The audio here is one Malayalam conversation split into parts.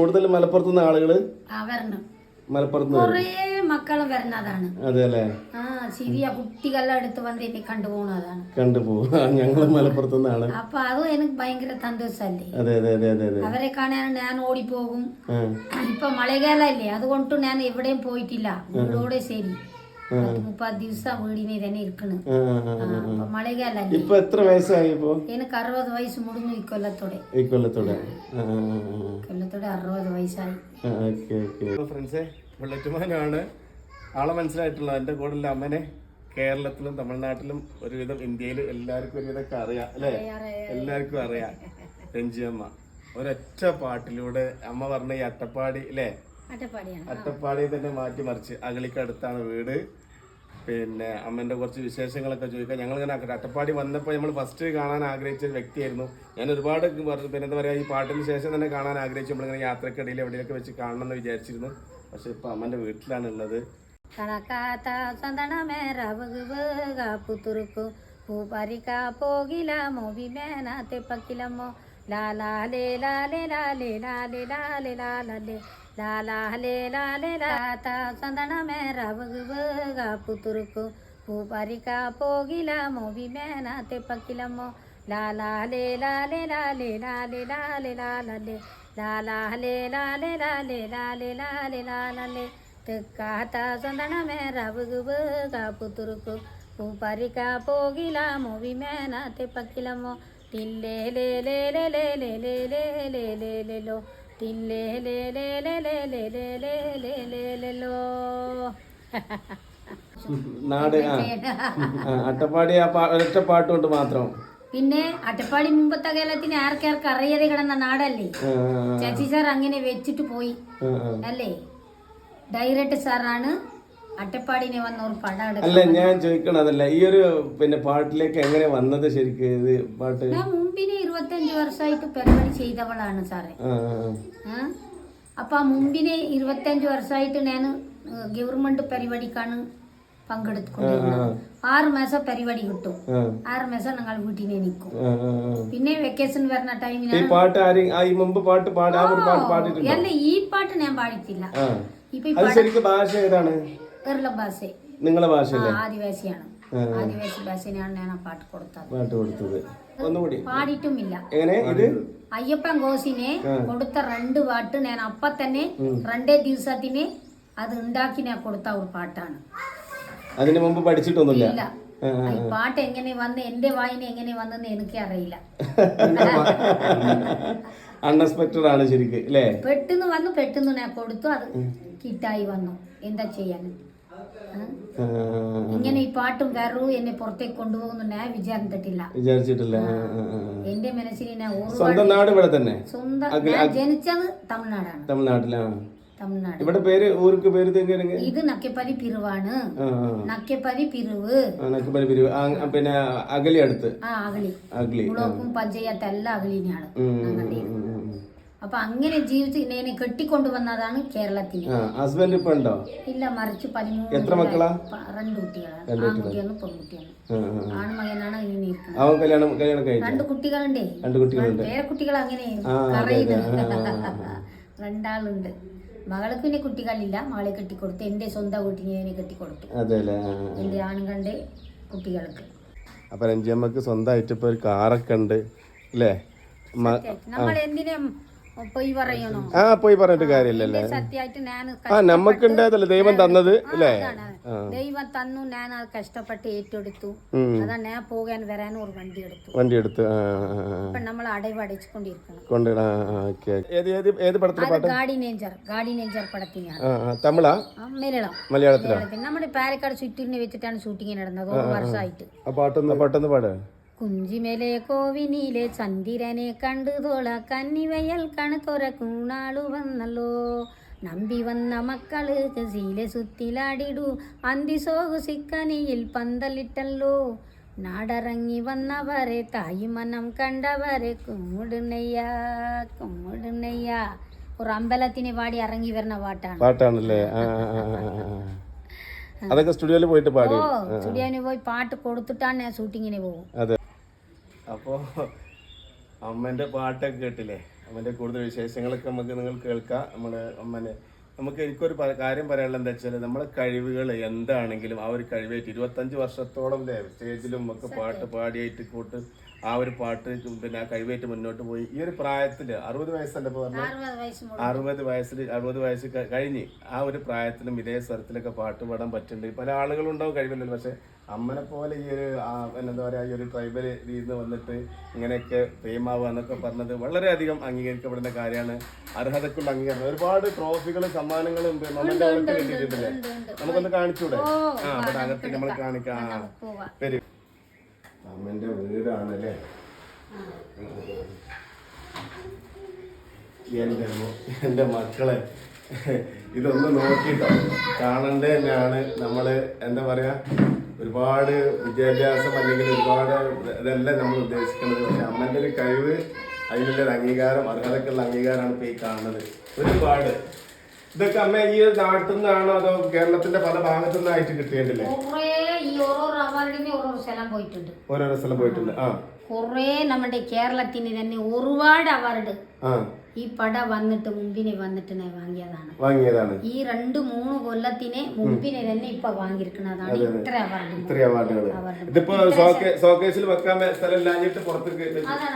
കൂടുതൽ മലപ്പുറത്ത് നിന്ന് ആളുകൾ ആ വരണം. മലപ്പുറത്ത് മക്കളും വരുന്നതാണ്. അതെ അല്ലേ ആ ചെറിയ കുട്ടികളെല്ലാം എടുത്ത് വന്ന് എന്നെ കണ്ടുപോകുന്നതാണ് കണ്ടുപോകും. ഞങ്ങൾ മലപ്പുറത്തു നിന്നാണ് അപ്പൊ അതും എനിക്ക് ഭയങ്കര സന്തോഷല്ലേ? അതെ അതെ അതെ അതെ അതെ. അവരെ കാണാൻ ഞാൻ ഓടിപ്പോകും. ഇപ്പൊ മഴകാലല്ലേ അതുകൊണ്ട് ഞാൻ എവിടെയും പോയിട്ടില്ല. വീടോടെ ശരി. മുപ്പത് ദിവസം വീടിനെ തന്നെ ഇരിക്കണ്. മഴക്കാലല്ലേ. ഇപ്പൊ എത്ര വയസ്സായി ഇപ്പോ? എനിക്ക് അറുപത് വയസ്സ് മുടിഞ്ഞു ഇക്കൊല്ലത്തോടെ ഇക്കൊല്ലത്തോടെ കൊല്ലത്തോടെ. അറുപത് വയസ്സായി. ആ. Okay okay. ഫ്രണ്ട്സേ ബുള്ളറ്റുമാനാണ് ആളെ മനസ്സിലായിട്ടുള്ള എന്റെ കൂടെയുള്ള അമ്മനെ കേരളത്തിലും തമിഴ്നാട്ടിലും ഒരുവിധം ഇന്ത്യയിലും എല്ലാവർക്കും ഒരുവിധമൊക്കെ അറിയാം അല്ലേ? എല്ലാവർക്കും അറിയാം. രഞ്ജിയമ്മ ഒരൊറ്റ പാട്ടിലൂടെ അമ്മ പറഞ്ഞ ഈ അട്ടപ്പാടി അല്ലേ? അട്ടപ്പാടി തന്നെ മാറ്റി മറിച്ച് അഗളിക്കടുത്താണ് വീട്. പിന്നെ അമ്മന്റെ കുറച്ച് വിശേഷങ്ങളൊക്കെ ചോദിക്കാം ഞങ്ങൾ ഇങ്ങനെ അട്ടപ്പാടി വന്നപ്പോൾ നമ്മൾ ഫസ്റ്റ് കാണാൻ ആഗ്രഹിച്ച ഒരു വ്യക്തിയായിരുന്നു. ഞാൻ ഒരുപാട് പിന്നെ എന്താ പറയുക ഈ പാട്ടിന് ശേഷം തന്നെ കാണാൻ ആഗ്രഹിച്ചു നമ്മളിങ്ങനെ യാത്രക്കിടയിൽ എവിടെയൊക്കെ വെച്ച് കാണണം എന്ന് വിചാരിച്ചിരുന്നു. പക്ഷെ ഇപ്പൊ അമ്മന്റെ വീട്ടിലാണ് ഉള്ളത്. കണക്കാത്ത പുത്തുറുക്കു ലാലാലേ ലാലേ ലാലേ ലാലേ ലാലേ ലാലേ ലാലാലേ ലാലേ ലാത്ത ചന്ദനമേര വകുവുക പുത്തുറുക്കു പൂപ്പറിക്ക പോകില മോവി മേന തെപ്പക്കിലമ്മോ ലാലാലേ ലാലേ ലാലേ ലാലേ ലാലേ ലാലേ ലാലാലേ ലാലേ ലാലേ ലാലേ ലാലേ ലാലേ തെക്കാത്ത ചന്ദനമേ റവുകുവ് കാപ്പുത്തുറുക്കു പൂപ്പറിക്ക പോകില മോവി മേന തെപ്പക്കിലമ്മോ തില്ലേ ലേ ലേ ലേ ലേ ലേ ലേ ലേ ലേ ലേ ലേ ലോ തില്ലേ ലേ ലേ ലേ ലേ ലേ ലേ ലേ ലേ ലേ ലേ ലോ നാട് ആ. ആ, അട്ടപ്പാടി ആ പാ ഒരൊറ്റ പാട്ട് കൊണ്ട് മാത്രം. പിന്നെ അട്ടപ്പാടി മുമ്പത്തെ കാലത്തിന് ആർക്കാർക്ക് അറിയാതെ കിടന്ന നാടല്ലേ? ആ, ചേച്ചി സാർ അങ്ങനെ വെച്ചിട്ട് പോയി ആ, ആ. അല്ലേ? ഡയറക്റ്റ് സാറാണ് അട്ടപ്പാടിനെ വന്ന ഒരു പടം അല്ല ഞാൻ ചോദിക്കണതല്ല ഈ ഒരു പിന്നെ പാട്ടിലേക്ക് എങ്ങനെ വന്നത് ശരിക്കും? ഇത് പാട്ട്? ഞാൻ മുമ്പിനെ ഇരുപത്തഞ്ച് വർഷമായിട്ട് പരിപാടി ചെയ്തവളാണ് സാറേ? അപ്പൊ ആ മുമ്പിനെ ഇരുപത്തഞ്ച് വർഷമായിട്ട് ഞാൻ ഗവൺമെന്റ് പരിപാടിക്കാണ് പങ്കെടുത്തുകൊണ്ടിരുന്നത്. ആറ് മാസം പരിപാടി കിട്ടും. ആറ് മാസം ഞങ്ങൾ വീട്ടിനെ നിൽക്കും. പിന്നെ വെക്കേഷൻ വരുന്ന ടൈമിലാണ് ഈ പാട്ട് അല്ല ഈ ഞാൻ പാടിയിട്ടില്ല. ഇപ്പൊ ഭാഷ ഏതാണ്? കേരള ഭാഷ. നിങ്ങളെ ആദിവാസിയാണ്. ആദിവാസി ഭാഷയാണ് ഞാൻ ആ പാട്ട് കൊടുത്തത്. പാട്ട് കൊടുത്തത്. ഒന്നുകൂടി. പാടിയിട്ടുമില്ല. എങ്ങനെ? ഇത്? അയ്യപ്പൻ ഗോസിനെ കൊടുത്ത രണ്ട് പാട്ട് ഞാൻ അപ്പ തന്നെ രണ്ടേ ദിവസത്തിന് അത് ഉണ്ടാക്കി ഞാൻ കൊടുത്ത ഒരു പാട്ടാണ്. അതിന് മുമ്പ് പഠിച്ചിട്ടൊന്നുമില്ല. പാട്ട് എങ്ങനെ വന്ന് എന്റെ വായന എങ്ങനെ വന്നെന്ന് എനിക്ക് അറിയില്ല. അൺഎക്സ്പെക്ടഡ് ആണ് ശരിക്കും പെട്ടെന്ന് വന്നു പെട്ടെന്ന് ഞാൻ കൊടുത്തു അത് കിട്ടായി വന്നു. എന്താ ചെയ്യാൻ? ഇങ്ങനെ ഈ പാട്ടും കയറൂ എന്നെ പുറത്തേക്ക് കൊണ്ടുപോകുന്നു ഞാൻ വിചാരിച്ചിട്ടില്ല. വിചാരിച്ചിട്ടില്ല. എന്റെ മനസ്സിൽ ഞാൻ സ്വന്തം നാട് ഇവിടെ തന്നെ? സ്വന്തം ജനിച്ചത് തമിഴ്നാടാണ്. തമിഴ്നാട്ടിലാണ് തമിഴ്നാട്. ഇവിടെ പേര് ഊർക്ക് പേര് ഇത് നക്കപ്പതി പിരിവാണ്. നക്കപ്പരി പിരിവ്. നക്കപ്പരി പിരിവ്. പിന്നെ അകലി അടുത്ത്. ആ അഗലി മുളക്കും പഞ്ചായത്ത് എല്ലാം അഗളിനെയാണ് അപ്പൊ അങ്ങനെ ജീവിച്ച് കെട്ടിക്കൊണ്ടുവന്നതാണ് കേരളത്തിൽ ഹസ്ബൻഡ് ഇപ്പൊ ഉണ്ടോ? ഇല്ല മറിച്ച് പതിമൂന്ന് എത്ര മക്കളാ? രണ്ടുകുട്ടികളാണ് രണ്ട് കുട്ടികളാണ് ആൺകുട്ടിയാണ് പെൺകുട്ടിയാണ്. ആൺമകനാണ് ഇങ്ങനെ അവൻ കല്യാണം കല്യാണം രണ്ട് കുട്ടികളുണ്ട്. രണ്ട് കുട്ടികളുണ്ട്. പേരക്കുട്ടികൾ അങ്ങനെ രണ്ടാളുണ്ട്. മകൾക്ക് പിന്നെ കുട്ടികളില്ല. മകളെ കെട്ടിക്കൊടുത്തു. എന്റെ സ്വന്തം കുട്ടിനെ ഞാൻ കെട്ടിക്കൊടുത്തു. എന്റെ ആണുങ്ങളുടെ കുട്ടികൾക്ക്. അപ്പൊ രഞ്ജിയമ്മക്ക് സ്വന്തമായിട്ട് ഇപ്പൊ ഒരു കാറൊക്കെ ഉണ്ട് അല്ലേ? നമ്മൾ എന്തിനും ആ പോയി പറഞ്ഞിട്ട് കാര്യമില്ലല്ലേ? ആ നമ്മക്ക് ഉണ്ടായതല്ലേ ദൈവം തന്നത് അല്ലേ? ദൈവം തന്നു ഞാൻ അത് കഷ്ടപ്പെട്ട് ഏറ്റെടുത്തു. അതാ ഞാൻ പോകാൻ വരാൻ ഒരു വണ്ടി എടുത്തു. വണ്ടി എടുത്തു നമ്മൾ അടവടച്ചുകൊണ്ടിരിക്കണം. നമ്മുടെ പാലക്കാട് ചുറ്റൂരിനെ വെച്ചിട്ടാണ് ഷൂട്ടിംഗ് നടന്നത് ഒരു വർഷമായിട്ട്. പാട്ടൊന്ന് പാട്ടൊന്ന് പാടേ. കുഞ്ചിമേലെ കോവിനിലെ ചന്ദിരനെ കണ്ടു തോള കന്നിവയൽ കണക്കൊര കൂണാളു വന്നല്ലോ. നമ്പി വന്ന മക്കൾ ശീല സുത്തിലാടിടു. അന്തി സോഹു സിക്കനിയിൽ പന്തലിട്ടല്ലോ. നാടറങ്ങി വന്നവരെ തായി മനം കണ്ടവരെ കുമ്മിടുന്നയ്യ കുമ്മിടുന്നയ്യ ഒരു അമ്പലത്തിന് പാടി ഇറങ്ങി വരുന്ന പാട്ടാണ്. പാട്ടാണല്ലേ. അതൊക്കെ സ്റ്റുഡിയോയിൽ പോയിട്ട് പാടി. സ്റ്റുഡിയോയിൽ പോയി പാട്ട് കൊടുത്തിട്ടാണ് ഞാൻ ഷൂട്ടിങ്ങിന് പോകും. അതെ അപ്പോ അമ്മന്റെ പാട്ടൊക്കെ കേട്ടില്ലേ? അമ്മേന്റെ കൂടുതൽ വിശേഷങ്ങളൊക്കെ നമുക്ക് നിങ്ങൾ കേൾക്കാം. നമ്മുടെ അമ്മനെ നമുക്ക് എനിക്കൊരു കാര്യം പറയാനുള്ളത് എന്താ വെച്ചാൽ നമ്മളെ കഴിവുകൾ എന്താണെങ്കിലും ആ ഒരു കഴിവായിട്ട് ഇരുപത്തഞ്ച് വർഷത്തോളം അല്ലേ സ്റ്റേജിലും ഒക്കെ പാട്ട് പാടിയായിട്ട് കൂട്ട് ആ ഒരു പാട്ട് പിന്നെ ആ കഴിവായിട്ട് മുന്നോട്ട് പോയി. ഈ ഒരു പ്രായത്തിൽ അറുപത് വയസ്സല്ലേ ഇപ്പോൾ പറഞ്ഞത് അറുപത് വയസ്സിൽ അറുപത് വയസ്സ് കഴിഞ്ഞ് ആ ഒരു പ്രായത്തിലും ഇതേ സ്വരത്തിലൊക്കെ പാട്ട് പാടാൻ പറ്റുന്നുണ്ട്. പല ആളുകളുണ്ടാവും കഴിവില്ലല്ലോ. പക്ഷെ അമ്മനെ പോലെ ഈ ഒരു എന്താ പറയുക ഈ ഒരു ട്രൈബൽ രീതിയിൽ നിന്ന് വന്നിട്ട് ഇങ്ങനെയൊക്കെ ഫെയിമാവുക എന്നൊക്കെ പറഞ്ഞത് വളരെയധികം അംഗീകരിക്കപ്പെടുന്ന കാര്യമാണ്. അർഹതക്കുള്ള അംഗീകാരം. ഒരുപാട് ട്രോഫികളും സമ്മാനങ്ങളും മമ്മന്റെ അകത്ത് കിട്ടിയിട്ടില്ലേ. നമുക്കൊന്ന് കാണിച്ചൂടെ? ആ അവിടെ അകത്ത് നമ്മൾ കാണിക്കാം. വരും. അമ്മന്റെ വീടാണല്ലേ? എന്റെ മോ- എന്റെ മക്കളെ ഇതൊന്ന് നോക്കിയിട്ടോ കാണണ്ടേ തന്നെയാണ് നമ്മൾ എന്താ പറയാ ഒരുപാട് വിദ്യാഭ്യാസം അല്ലെങ്കിൽ ഒരുപാട് ഇതല്ല നമ്മൾ ഉദ്ദേശിക്കുന്നത്. പക്ഷെ അമ്മന്റെ ഒരു കഴിവ് അതിനുള്ള ഒരു അംഗീകാരം അർഹതക്കുള്ള അംഗീകാരമാണ് ഇപ്പോൾ ഈ കാണുന്നത്. ഒരുപാട്. ഇതൊക്കെ അമ്മ ഈ നാട്ടിൽ നിന്നാണോ അതോ കേരളത്തിന്റെ പല ഭാഗത്തു നിന്നായിട്ട് കിട്ടിയിട്ടില്ലേ ഓരോരോ സ്ഥലം പോയിട്ടുണ്ട്. ആ. കുറേ നമ്മുടെ കേരളത്തിന് തന്നെ ഒരുപാട് അവാർഡ്. ആ. ഈ പട വന്നിട്ട് മുമ്പിനെ വന്നിട്ട് വാങ്ങിയതാണ്. വാങ്ങിയതാണ്. ഈ രണ്ട് മൂന്ന് കൊല്ലത്തിനെ മുമ്പിനെ തന്നെ ഇപ്പൊ വാങ്ങിയിരിക്കുന്നതാണ്. ഇത്ര അവാർഡ്. ഇത്രയും അവാർഡുകൾ ഇതിപ്പോ ഷോക്കേ ഷോക്കേസിൽ വെക്കാൻ പുറത്തേക്ക്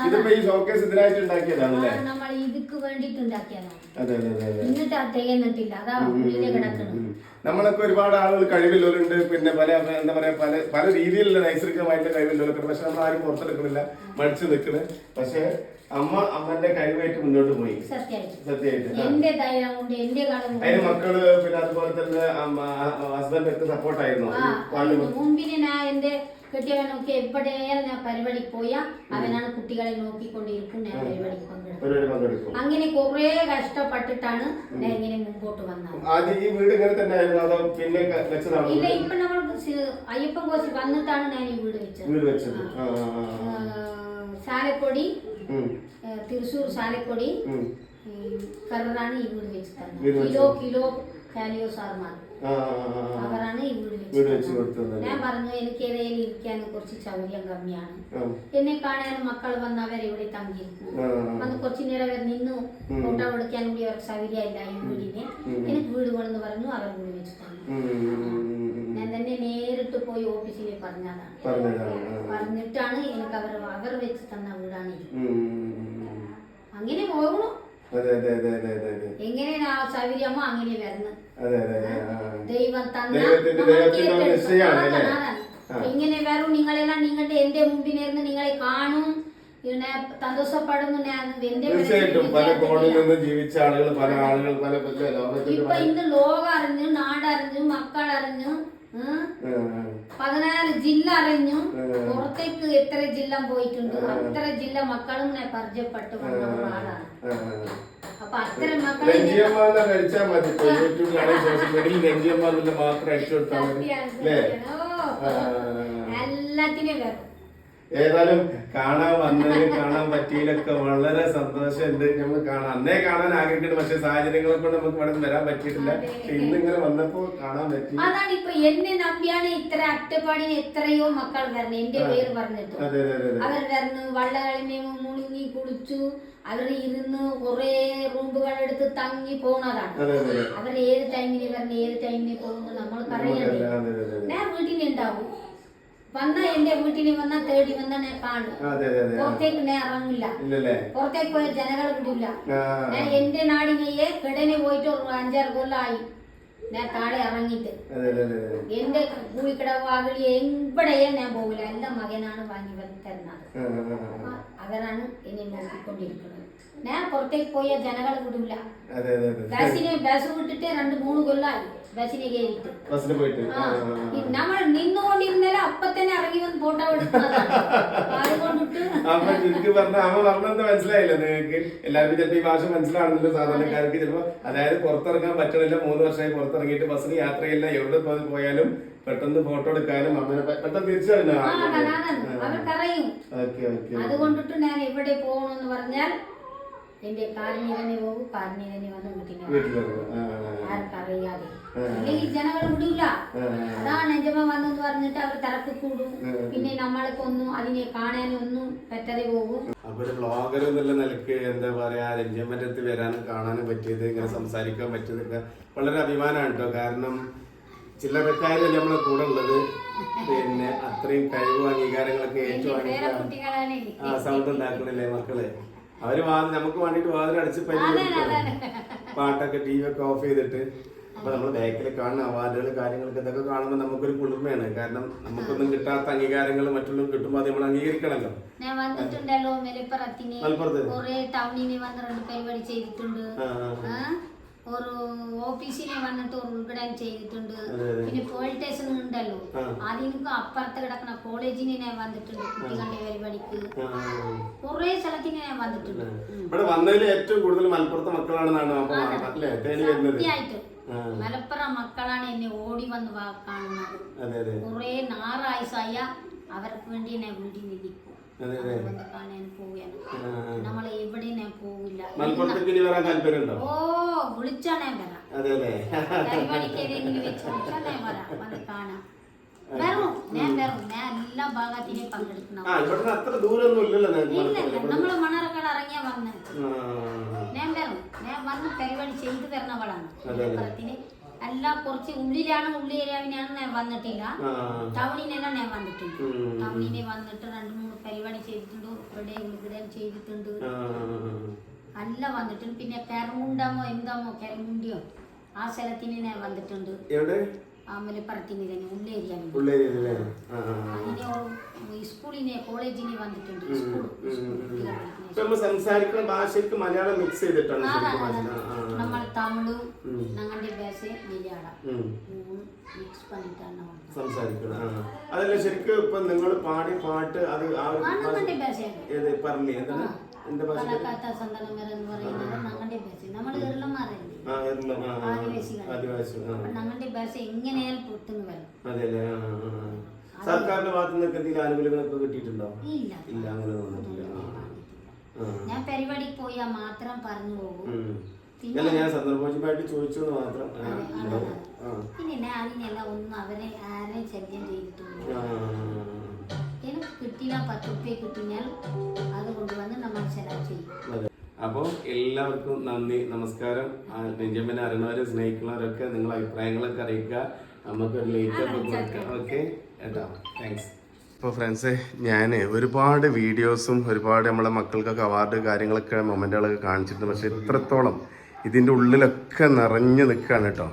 ഇതിപ്പോ ഈ ഷോക്കേസ് ഇതിനായിട്ട് ഉണ്ടാക്കിയതാണല്ലേ നമ്മൾ ഇതിക്ക് ഉണ്ടാക്കിയതാണ്. അതെ എന്നിട്ട് തികഞ്ഞിട്ടില്ല ഉള്ളിലെ കിടക്കുന്നത് നമ്മളൊക്കെ ഒരുപാട് ആളുകൾ കഴിവില്ലോലുണ്ട് പിന്നെ പല എന്താ പറയാ പല പല രീതിയിലുള്ള നൈസർഗികമായിട്ടുള്ള കഴിവില്ലോലൊക്കെ പക്ഷെ നമ്മൾ ആരും പുറത്തെടുക്കണില്ല. മടിച്ചു നിൽക്കണേ. പക്ഷെ അമ്മ അമ്മന്റെ കഴിവായിട്ട് മുന്നോട്ട് പോയി. സത്യമായിട്ട്. അതിന് മക്കൾ പിന്നെ അതുപോലെ തന്നെ ഹസ്ബൻഡ് ഒക്കെ സപ്പോർട്ടായിരുന്നു മുമ്പിന് ഞാൻ എന്റെ കെട്ടിയവനൊക്കെ എവിടെയാലും ഞാൻ പരിപാടിക്ക് പോയാ. അവനാണ് കുട്ടികളെ നോക്കിക്കൊണ്ടിരിക്കും ഞാൻ പരിപാടിക്ക് പങ്കെടുക്കും. പരിപാടി അങ്ങനെ കുറെ കഷ്ടപ്പെട്ടിട്ടാണ് ഞാൻ ഇങ്ങനെ മുമ്പോട്ട് വന്നത്. ഈ വീട് ഇങ്ങനെ തന്നെ പിന്നെ ഇല്ല ഇപ്പൊ നമ്മൾ അയ്യപ്പൻ കോശി വന്നിട്ടാണ് ഞാൻ ഈ വീട് വെച്ചത്. വീട് വെച്ചത്. ആ, ആ, ആ, ആ. ആ, ശാലക്കൊടി ഉം, ആ, തൃശ്ശൂർ കാലിയോ സാർമാർ. അവരാണ് ഈ വീട് വെച്ച് കൊടുത്തത്. ഞാൻ പറഞ്ഞു എനിക്ക് ഏതെങ്കിലും ഇരിക്കാൻ കുറച്ച് സൗകര്യം കമ്മിയാണ്. എന്നെ കാണാൻ മക്കൾ വന്ന് അവരിവിടെ തങ്ങിയിരിക്കും ആ, വന്ന് കുറച്ചു നേരം അവർ നിന്നു. ഫോട്ടോ എടുക്കാൻ കൂടി അവർക്ക് സൗകര്യമില്ല ഈ വീടിനെ. എനിക്ക് വീട് വേണമെന്ന് പറഞ്ഞു അവർ വീട് വെച്ച് തന്നു. ഞാൻ തന്നെ നേരിട്ട് പോയി ഓഫീസിൽ പറഞ്ഞതാണ്. പറഞ്ഞിട്ടാണ് എനിക്ക് അവർ അവർ വെച്ച് തന്ന വീടാണ്. അങ്ങനെ പോകണം അതെ അതെ അതെ അതെ അതെ അതെ. എങ്ങനെ ആ സൗകര്യമോ അങ്ങനെ അതെ അതെ ദൈവം തന്ന ദൈവത്തിന്റെ- ദൈവത്തിന്റെ. നിശ്ചയാണ് അല്ലേ? ഇങ്ങനെ വരും? നിങ്ങളെല്ലാം നിങ്ങളുടെ എന്റെ മുമ്പിലിരുന്ന് നിങ്ങളെ കാണും. പിന്നെ സന്തോഷപ്പെടുന്നു ഞാൻ എന്റെ തീർച്ചയായിട്ടും പല കോണിൽ നിന്ന് ജീവിച്ച ആളുകൾ പല ആളുകൾ പല ഇപ്പൊ ഇന്ന് ലോകം അറിഞ്ഞു നാടറിഞ്ഞു മക്കളറിഞ്ഞു പതിനാല് ജില്ല അറിഞ്ഞു. പുറത്തേക്ക് എത്ര ജില്ല പോയിട്ടുണ്ട്. അത്ര ജില്ല മക്കളും ഞാൻ പരിചയപ്പെട്ടു വന്ന ഒരാളാണ്. അപ്പൊ അത്തരം മക്കളെ എല്ലാത്തിനും വരും ഏതായാലും കാണാൻ വന്നതിന് കാണാൻ പറ്റിയില്ലൊക്കെ വളരെ സന്തോഷമുണ്ട്. നമ്മൾ കാണാൻ അന്നേ കാണാൻ ആഗ്രഹിക്കുന്നു. പക്ഷെ സാഹചര്യങ്ങളെ കൊണ്ട് നമുക്ക് ഇവിടെ വരാൻ പറ്റിയിട്ടില്ല. പക്ഷെ ഇന്നിങ്ങനെ വന്നപ്പോ കാണാൻ പറ്റി. അതാണ് ഇപ്പൊ എന്നെ നമ്പിയാണ് ഇത്ര അറ്റപ്പാടിന് എത്രയോ മക്കൾ വരണം. എന്റെ പേര് പറഞ്ഞിട്ട്. അവർ വരുന്നു വള്ളകളിനെ മുഴുങ്ങി കുളിച്ചു. അവർ ഇരുന്ന് കുറെ റൂമുകൾ എടുത്ത് തങ്ങി പോണതാണ്. അവർ ഏത് ടൈമിന് വരണം ഏത് ടൈമിന് പോകുന്നു നമ്മൾക്കറിയാം ഞാൻ വീട്ടിലുണ്ടാവും. വന്ന എന്റെ വീട്ടിൽ വന്ന തേടി വന്ന അതെ പുറത്തേക്ക് ഇറങ്ങില്ല പുറത്തേക്ക് പോയ ജനങ്ങൾ വിടില്ല. എന്റെ നാടിനെയെ കടനെ പോയിട്ട് ഒരു അഞ്ചാറ് കൊല്ലായി. ഞാൻ താഴെ ഇറങ്ങിട്ട് എന്റെ കൂലിക്കടവ് അകലി എവിടെയേ ഞാൻ പോകില്ല. എന്റെ മകനാണ് വാങ്ങി തരുന്നത്. അവരാണ് എന്നെ നോക്കിക്കൊണ്ടിരിക്കുന്നത്. ഞാൻ പുറത്തേക്ക് പോയ ജനങ്ങളെ വിടില്ല ബസ്സിനെ ബസ് വിട്ടിട്ട് രണ്ട് മൂന്ന് കൊല്ലായി ബസ്സിനെ കയറിയിട്ട്. നമ്മൾ നിന്നുകൊണ്ടിരുന്നാലും അപ്പൊ തന്നെ ഇറങ്ങി വന്ന് ഫോട്ടോ പറഞ്ഞത് മനസ്സിലായില്ല നിങ്ങൾക്ക്? എല്ലാവർക്കും ചിലപ്പോ ഈ ഭാഷ മനസ്സിലാവുന്നില്ല സാധാരണക്കാർക്ക്. ചിലപ്പോ അതായത് പുറത്തിറങ്ങാൻ പറ്റണില്ല മൂന്ന് വർഷമായി പുറത്തിറങ്ങിയിട്ട് ബസ്സിന് യാത്രയില്ല എവിടെ പോയാലും പെട്ടെന്ന് ഫോട്ടോ എടുക്കാനും അങ്ങനെ പെട്ടെന്ന് തിരിച്ചറിഞ്ഞു അതുകൊണ്ടിട്ട് ഞാൻ എവിടെ പോകണമെന്ന് പറഞ്ഞാൽ എന്റെ കാറിന് തന്നെ പോകും കാറിന് തന്നെ വന്ന് വീട്ടിൽ വീട്ടിൽ വന്നു. ആ, ആ, ആ. ജനങ്ങൾ വിടില്ല. അതാണ് എജമ വന്നെന്ന് പറഞ്ഞിട്ട് അവർ തിരക്ക് കൂടും. പിന്നെ നമ്മളൊക്കെ ഒന്നും അതിനെ കാണാനൊന്നും പറ്റാതെ പോകും. അപ്പൊ ഒരു ബ്ലോഗർ എന്നുള്ള നിലയ്ക്ക് എന്താ പറയാ രഞ്ജമ്മന്റെ അടുത്ത് വരാനും കാണാനും പറ്റിയത് ഇങ്ങനെ സംസാരിക്കാൻ പറ്റിയതൊക്കെ വളരെ അഭിമാനമാണ് കേട്ടോ. കാരണം ചില്ലറക്കാരല്ലേ നമ്മളെ കൂടെ ഉള്ളത്. പിന്നെ അത്രയും കഴിവും അംഗീകാരങ്ങളൊക്കെ ഏറ്റവും കുട്ടികളാണ്. ആ സൗണ്ട് ഉണ്ടാക്കണില്ലേ മക്കൾ? അവർ വാതിൽ നമുക്ക് വേണ്ടിട്ട് വാതിൽ അടിച്ച് പാട്ടൊക്കെ ടി വി ഒക്കെ ഓഫ് ചെയ്തിട്ട്. അപ്പൊ നമ്മൾ ബാക്കിൽ കാണുന്ന അവാർഡുകൾ കാര്യങ്ങളൊക്കെ ഇതൊക്കെ കാണുമ്പോൾ നമുക്കൊരു കുളിർമയാണ്. കാരണം നമുക്കൊന്നും കിട്ടാത്ത അംഗീകാരങ്ങൾ മറ്റുള്ളവർ കിട്ടുമ്പോൾ അത് നമ്മൾ അംഗീകരിക്കണല്ലോ. ഞാൻ വന്നിട്ടുണ്ടല്ലോ മലപ്പുറത്തിന് ടൗണിന് പരിപാടി ചെയ്തിട്ടുണ്ട്? ഒരു ഓഫീസിനെ വന്നിട്ട് ഒരു ഉദ്ഘാടനം ചെയ്തിട്ടുണ്ട്. പിന്നെ പോലീസ് സ്റ്റേഷൻ ഉണ്ടല്ലോ. ആ. അതിനും അപ്പുറത്ത് കോളേജിന് ഞാൻ വന്നിട്ടുണ്ട് കുട്ടികളുടെ പരിപാടിക്ക്. കുറെ സ്ഥലത്തിന് ഞാൻ വന്നിട്ടുണ്ട്. ഇവിടെ വന്നതിൽ ഏറ്റവും കൂടുതൽ മലപ്പുറത്തെ മക്കളാണെന്നാണ് സത്യമായിട്ട്. മലപ്പുറം മക്കളാണ് എന്നെ ഓടി വന്ന് കാണുന്നത്. കുറെ ഞായറാഴ്ചയ അവർക്ക് വേണ്ടി ഞാൻ വീട്ടിൽ നിൽക്കും നമ്മൾ എവിടെ ഞാൻ പോവില്ല. മലപ്പുറത്തേക്ക് ഇനി വരാൻ താല്പര്യമുണ്ടോ ഓ വിളിച്ചാ ഞാൻ വരാം. അതെ അതെ. പരിപാടിക്ക് ഏതെങ്കിലും വെച്ച് വിളിച്ചാ ഞാൻ വരാം. വന്ന് കാണാം. അത്ര ദൂരൊന്നും ഇല്ലല്ലോ നമ്മൾ മണറക്കട ഇറങ്ങിയ വന്ന്. ഞാൻ വരും. ഞാൻ വന്ന് പരിപാടി ചെയ്തു തരണവളാണ് എല്ലാം കുറച്ച് ഉള്ളിലാണ് ഉള്ളി ഏരിയാവിനാണ് ഞാൻ വന്നിട്ടില്ല. ടൗണിനെല്ലാം ഞാൻ വന്നിട്ടുണ്ട്. ടൗണിനെ വന്നിട്ട് രണ്ട് മൂന്ന് പരിപാടി ചെയ്തിട്ടുണ്ട് ഇവിടെ ഇവിടെ ചെയ്തിട്ടുണ്ട്. അല്ല വന്നിട്ടുണ്ട്. പിന്നെ കരമുണ്ടമോ എന്താമോ കരമുണ്ടിയോ ആ സ്ഥലത്തിന് ഞാൻ വന്നിട്ടുണ്ട്. സ്കൂളിനെ കോളേജിനെ വന്നിട്ടുണ്ട്. സ്കൂൾ ഇപ്പൊ നമ്മൾ സംസാരിക്കുന്ന ഭാഷയ്ക്ക് മലയാളം മിക്സ് ചെയ്തിട്ടാണ്. നമ്മൾ തമിഴ് ഉം. ഞങ്ങളുടെ ഭാഷ മലയാളം. മിക്സ് പണിട്ടാണ്. അതല്ല ശരിക്കും ഇപ്പൊ നിങ്ങൾ പാടി പാട്ട് അത് ആ പറഞ്ഞേ എന്താ ഭാഷ? ഞങ്ങളുടെ ഭാഷ നമ്മൾ കേരളന്മാരല്ലേ? ഞങ്ങളുടെ ഭാഷ എങ്ങനെയാൽ പൊട്ടുന്നു വരും. സർക്കാരിന്റെ ഭാഗത്തു നിന്നൊക്കെ എന്തെങ്കിലും ആനുകൂല്യങ്ങളൊക്കെ കിട്ടിയിട്ടുണ്ടോ? ഇല്ല. ഇല്ല അങ്ങനെ. ആ. ഞാൻ പരിപാടിക്ക് പോയാൽ മാത്രം പറഞ്ഞു പോകും. അല്ല ഞാൻ സന്ദർഭോചിതമായിട്ട് ചോദിച്ചു എന്ന് മാത്രം. പിന്നെ ഞാൻ അതിനെല്ലാം ഒന്നും അവരെ ആരെയും ശല്യം ചെയ്തിട്ടുണ്ട്. എനിക്ക് കിട്ടില്ല പത്ത് റുപ്യ കിട്ടിയാൽ അത് കൊണ്ടുവന്ന് നമ്മൾ ചെലവ് ചെയ്യും. അപ്പോൾ എല്ലാവർക്കും നന്ദി നമസ്കാരം. നെഞ്ചമ്മനെ അറിയണവരെ സ്നേഹിക്കുന്നവരൊക്കെ നിങ്ങളെ അഭിപ്രായങ്ങളൊക്കെ അറിയിക്കുക. നമുക്കൊരു ലേറ്റ് കൊടുക്കാം. ഓക്കെ കേട്ടോ. താങ്ക്സ് അപ്പോൾ ഫ്രണ്ട്സ് ഞാൻ ഒരുപാട് വീഡിയോസും ഒരുപാട് നമ്മളെ മക്കൾക്കൊക്കെ അവാർഡ് കാര്യങ്ങളൊക്കെ മൊമെന്റുകളൊക്കെ കാണിച്ചിട്ടുണ്ട്. പക്ഷേ ഇത്രത്തോളം ഇതിന്റെ ഉള്ളിലൊക്കെ നിറഞ്ഞു നിൽക്കുകയാണ് കേട്ടോ.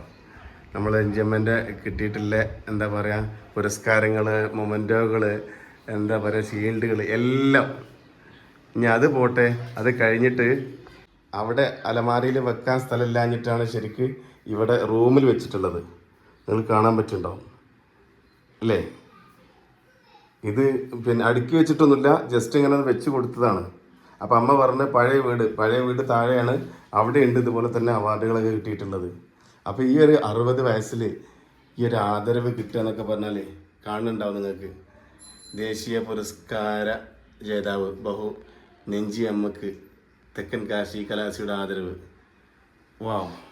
നമ്മൾ എൻജിയമ്മന്റെ കിട്ടിയിട്ടുള്ള എന്താ പറയുക പുരസ്കാരങ്ങൾ മൊമെന്റോകൾ എന്താ പറയുക ഷീൽഡുകൾ എല്ലാം ഇനി അത് പോട്ടെ അത് കഴിഞ്ഞിട്ട് അവിടെ അലമാരയിൽ വെക്കാൻ സ്ഥലമില്ലാഞ്ഞിട്ടാണ് ശരിക്ക് ഇവിടെ റൂമിൽ വെച്ചിട്ടുള്ളത്. നിങ്ങൾക്ക് കാണാൻ പറ്റുന്നുണ്ടാവും അല്ലേ? ഇത് പിന്നെ അടുക്കി വെച്ചിട്ടൊന്നുമില്ല ജസ്റ്റ് ഇങ്ങനെ വെച്ച് കൊടുത്തതാണ്. അപ്പം അമ്മ പറഞ്ഞ പഴയ വീട് പഴയ വീട് താഴെയാണ് അവിടെ ഉണ്ട് ഇതുപോലെ തന്നെ അവാർഡുകളൊക്കെ കിട്ടിയിട്ടുള്ളത്. അപ്പോൾ ഈ ഒരു അറുപത് വയസ്സിൽ ഈ ഒരു ആദരവ് കിട്ടുക എന്നൊക്കെ പറഞ്ഞാൽ കാണുന്നുണ്ടാവും നിങ്ങൾക്ക്. ദേശീയ പുരസ്കാര ജേതാവ് ബഹു നെഞ്ചി അമ്മയ്ക്ക് തെക്കൻ കാശി കലാസിയുടെ ആദരവ്. വാവ്.